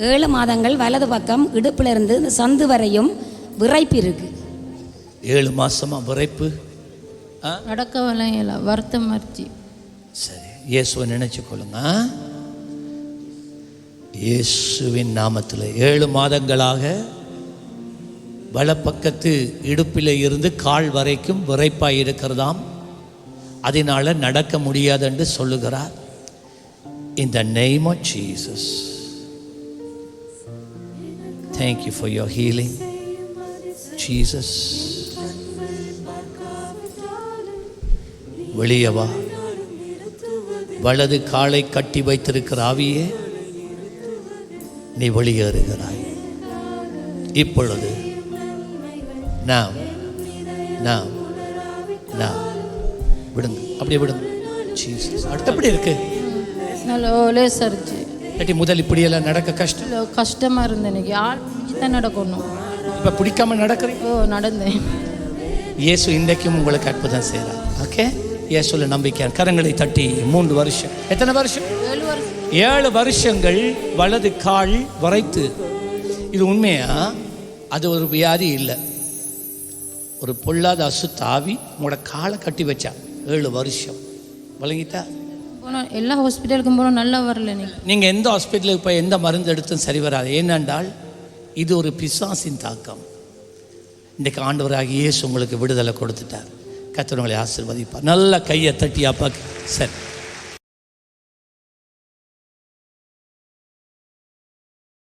ஏழு மாதங்கள் வலது பக்கம் இடுப்புல இருந்து இந்த சந்து வரையும் விரைப்பு இருக்கு. ஏழு மாசமா விரைப்பு ஆ? நடக்க வலையில வருத்தம் மறிச்சு. சரி இயேசுவை நினைச்சு கொள்ளுங்க? இயேசுவின் நாமத்தில் ஏழு மாதங்களாக வலப்பக்கத்து இடுப்பில் இருந்து கால் வரைக்கும் விரைப்பாய் இருக்கிறதாம். அதனால நடக்க முடியாது என்று சொல்லுகிறார். In the name of Jesus. Thank you for your healing Jesus. வெளியவா? வலது காலை கட்டி வைத்திருக்கிற ஆவியே நீ வெளியேறுகிறாய். இப்பொழுது நாம் நாம் நாம். விடுங்க. அப்படியே விடுங்க. ஜீசஸ் அடுத்து இருக்கு? நல்ல ஓலே சரிச்சு இல்லாட்டி முதல் இப்படியெல்லாம் நடக்க கஷ்டம்? இல்ல, கஷ்டமா இருந்தது எனக்கு பிடிச்சி தான் நடக்கணும்? இப்போ பிடிக்காம நடக்கிறீங்க? ஓ நடந்தேன். இயேசு இன்றைக்கும் உங்களுக்கு அற்புதம் செய்கிறார் ஓகே இயேசுல நம்பிக்கை. கரங்களை தட்டி மூன்று வருஷம். எத்தனை வருஷம்? ஏழு வருஷங்கள் வலது கால் வரைத்து. இது உண்மையா? அது ஒரு வியாதி இல்லை. ஒரு பொல்லாத அசுத்தாவி உங்களோட காலை கட்டி வச்சா. ஏழு வருஷம். வழங்கிட்டா போனோம் எல்லா ஹாஸ்பிட்டலுக்கும் போனோம் நல்லா வரல நீங்கள் எந்த ஹாஸ்பிட்டலுக்கு போய் எந்த மருந்து எடுத்தும் சரி வராது. ஏனென்றால் இது ஒரு பிசாசின் தாக்கம். இன்றைக்கு ஆண்டவராகிய இயேசு உங்களுக்கு விடுதலை கொடுத்துட்டார். கர்த்தர் ஆசிர்வதிப்பார். நல்ல கையை தட்டி அப்பாக்கு சரி.